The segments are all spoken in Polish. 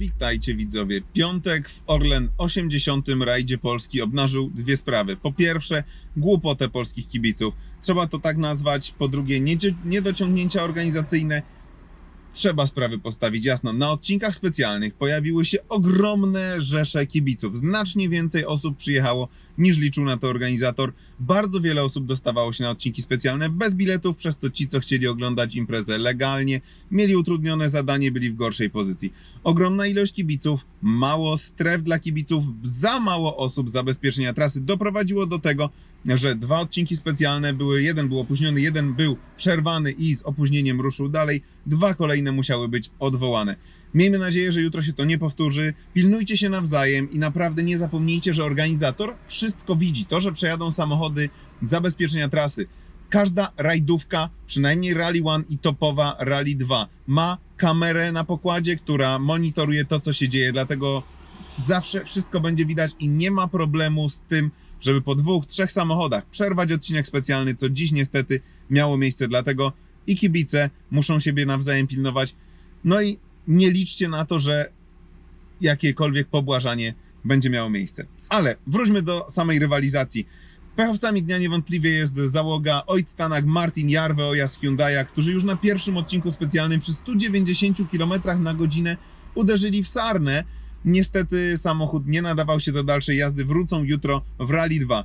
Witajcie widzowie. Piątek w Orlen 80. rajdzie Polski obnażył dwie sprawy. Po pierwsze, głupotę polskich kibiców. Trzeba to tak nazwać. Po drugie, niedociągnięcia organizacyjne. Trzeba sprawy postawić jasno. Na odcinkach specjalnych pojawiły się ogromne rzesze kibiców. Znacznie więcej osób przyjechało niż liczył na to organizator. Bardzo wiele osób dostawało się na odcinki specjalne bez biletów, przez co ci, co chcieli oglądać imprezę legalnie, mieli utrudnione zadanie, byli w gorszej pozycji. Ogromna ilość kibiców, mało stref dla kibiców, za mało osób zabezpieczenia trasy doprowadziło do tego, że dwa odcinki specjalne były, jeden był opóźniony, jeden był przerwany i z opóźnieniem ruszył dalej, dwa kolejne musiały być odwołane. Miejmy nadzieję, że jutro się to nie powtórzy. Pilnujcie się nawzajem i naprawdę nie zapomnijcie, że organizator wszystko widzi. To, że przejadą samochody zabezpieczenia trasy. Każda rajdówka, przynajmniej Rally 1 i topowa Rally 2, ma kamerę na pokładzie, która monitoruje to, co się dzieje. Dlatego zawsze wszystko będzie widać i nie ma problemu z tym, żeby po dwóch, trzech samochodach przerwać odcinek specjalny, co dziś niestety miało miejsce. Dlatego i kibice muszą siebie nawzajem pilnować. No i nie liczcie na to, że jakiekolwiek pobłażanie będzie miało miejsce. Ale wróćmy do samej rywalizacji. Pechowcami dnia niewątpliwie jest załoga Oit Tanak, Martin Jarwe oraz Hyundai'a, którzy już na pierwszym odcinku specjalnym przy 190 km na godzinę uderzyli w Sarnę. Niestety samochód nie nadawał się do dalszej jazdy, wrócą jutro w Rally 2.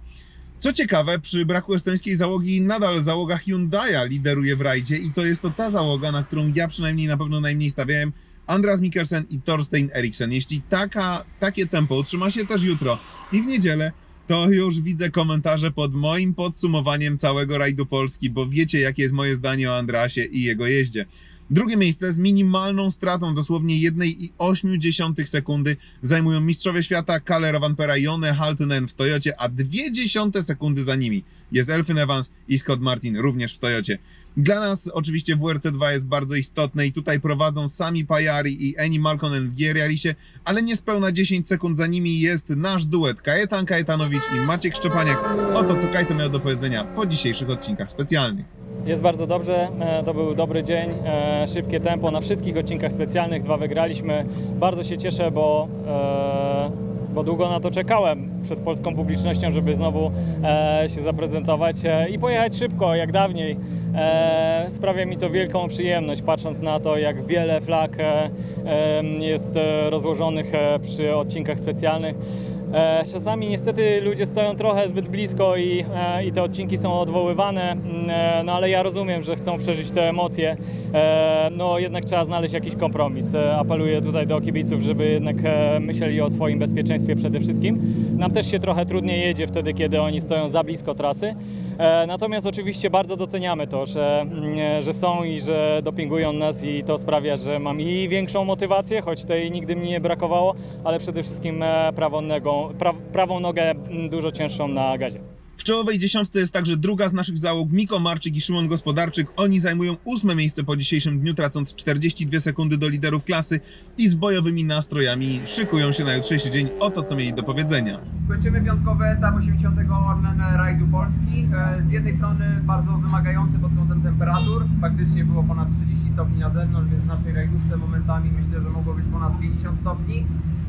Co ciekawe, przy braku estońskiej załogi nadal załoga Hyundai'a lideruje w rajdzie i to jest to ta załoga, na którą ja przynajmniej na pewno najmniej stawiałem. Andras Mikkelsen i Thorstein Eriksen. Jeśli taka, takie tempo utrzyma się też jutro i w niedzielę, to już widzę komentarze pod moim podsumowaniem całego rajdu Polski, bo wiecie jakie jest moje zdanie o Andrasie i jego jeździe. Drugie miejsce z minimalną stratą, dosłownie 1,8 sekundy zajmują mistrzowie świata Kalle Rovanpera i Haltunen w Toyocie, a 0,2 sekundy za nimi jest Elfyn Evans i Scott Martin również w Toyocie. Dla nas oczywiście WRC2 jest bardzo istotne i tutaj prowadzą sami Pajari i Eni Malkonen w Gierialisie, ale niespełna 10 sekund za nimi jest nasz duet Kajetan Kajetanowicz i Maciek Szczepaniak. Oto co Kajto miał do powiedzenia po dzisiejszych odcinkach specjalnych. Jest bardzo dobrze, e, to był dobry dzień, e, szybkie tempo na wszystkich odcinkach specjalnych, dwa wygraliśmy. Bardzo się cieszę, bo, e, bo długo na to czekałem przed polską publicznością, żeby znowu się zaprezentować i pojechać szybko, jak dawniej. E, Sprawia mi to wielką przyjemność, patrząc na to, jak wiele flag e, jest e, rozłożonych e, przy odcinkach specjalnych. E, Czasami niestety ludzie stoją trochę zbyt blisko i, e, i te odcinki są odwoływane, e, no ale ja rozumiem, że chcą przeżyć te emocje. E, No jednak trzeba znaleźć jakiś kompromis. E, Apeluję tutaj do kibiców, żeby jednak e, myśleli o swoim bezpieczeństwie przede wszystkim. Nam też się trochę trudniej jedzie wtedy, kiedy oni stoją za blisko trasy. E, Natomiast oczywiście bardzo doceniamy to, że, mm, że są i że dopingują nas i to sprawia, że mam i większą motywację, choć tej nigdy mi nie brakowało, ale przede wszystkim e, prawą prawą nogę mm, dużo cięższą na gazie. W czołowej dziesiątce jest także druga z naszych załóg, Miko Marczyk i Szymon Gospodarczyk. Oni zajmują ósme miejsce po dzisiejszym dniu, tracąc 42 sekundy do liderów klasy i z bojowymi nastrojami szykują się na jutrzejszy dzień. Oto co mieli do powiedzenia. Kończymy piątkowy etap 80. Orlen Rajdu Polski. E, Z jednej strony bardzo wymagający pod kątem temperatur. Faktycznie było ponad 30 stopni na zewnątrz, więc w naszej rajdówce momentami myślę, że mogło być ponad 50 stopni.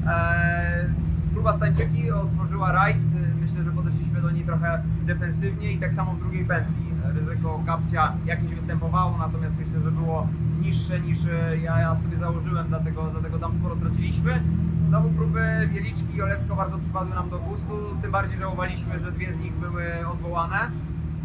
E, Próba Stańczyki otworzyła rajd. Myślę, że podeszliśmy do niej trochę defensywnie i tak samo w drugiej pętli. Ryzyko kapcia jakieś występowało, natomiast myślę, że było niższe niż e, ja, ja sobie założyłem, dlatego, dlatego tam sporo straciliśmy. Znowu próby Wieliczki i Olecko bardzo przypadły nam do gustu, tym bardziej żałowaliśmy, że dwie z nich były odwołane.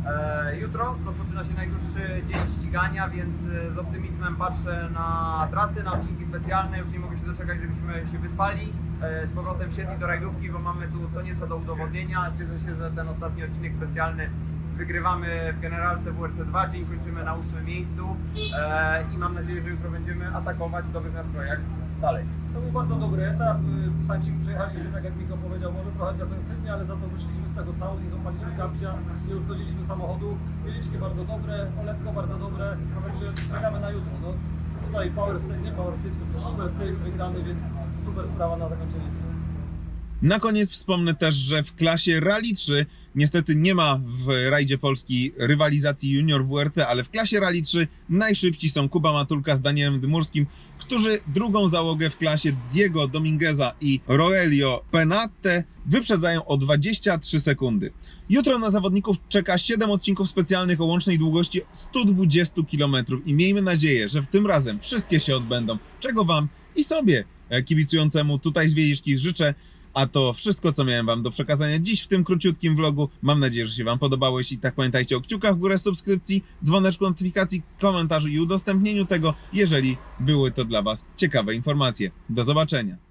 E, jutro rozpoczyna się najdłuższy dzień ścigania, więc e, z optymizmem patrzę na trasy, na odcinki specjalne. Już nie mogę się doczekać, żebyśmy się wyspali. E, z powrotem wsiedli do rajdówki, bo mamy tu co nieco do udowodnienia. Cieszę się, że ten ostatni odcinek specjalny wygrywamy w generalce WRC2, dzień kończymy na ósmym miejscu e, i mam nadzieję, że jutro będziemy atakować w dobrych nastrojach dalej. To był bardzo dobry etap. Y, Sańczyk przyjechaliśmy, tak jak Miko powiedział, może trochę defensywnie, ale za to wyszliśmy z tego cało, nie złapaliśmy kapcia, nie uszkodziliśmy samochodu. Mieliczki bardzo dobre, Olecko bardzo dobre, także czekamy na jutro. No, tutaj Power Stage, nie Power Stage, Super Stage wygrany, więc super sprawa na zakończenie. Na koniec wspomnę też, że w klasie Rally 3 niestety nie ma w rajdzie Polski rywalizacji junior WRC, ale w klasie Rally 3 najszybci są Kuba Matulka z Danielem Dymurskim, którzy drugą załogę w klasie Diego Domingueza i Roelio Penate wyprzedzają o 23 sekundy. Jutro na zawodników czeka 7 odcinków specjalnych o łącznej długości 120 km i miejmy nadzieję, że w tym razem wszystkie się odbędą, czego Wam i sobie e, kibicującemu tutaj z Wieliczki życzę. A to wszystko, co miałem Wam do przekazania dziś w tym króciutkim vlogu. Mam nadzieję, że się Wam podobało. Jeśli tak, pamiętajcie o kciukach w górę, subskrypcji, dzwoneczku notyfikacji, komentarzu i udostępnieniu tego, jeżeli były to dla Was ciekawe informacje. Do zobaczenia.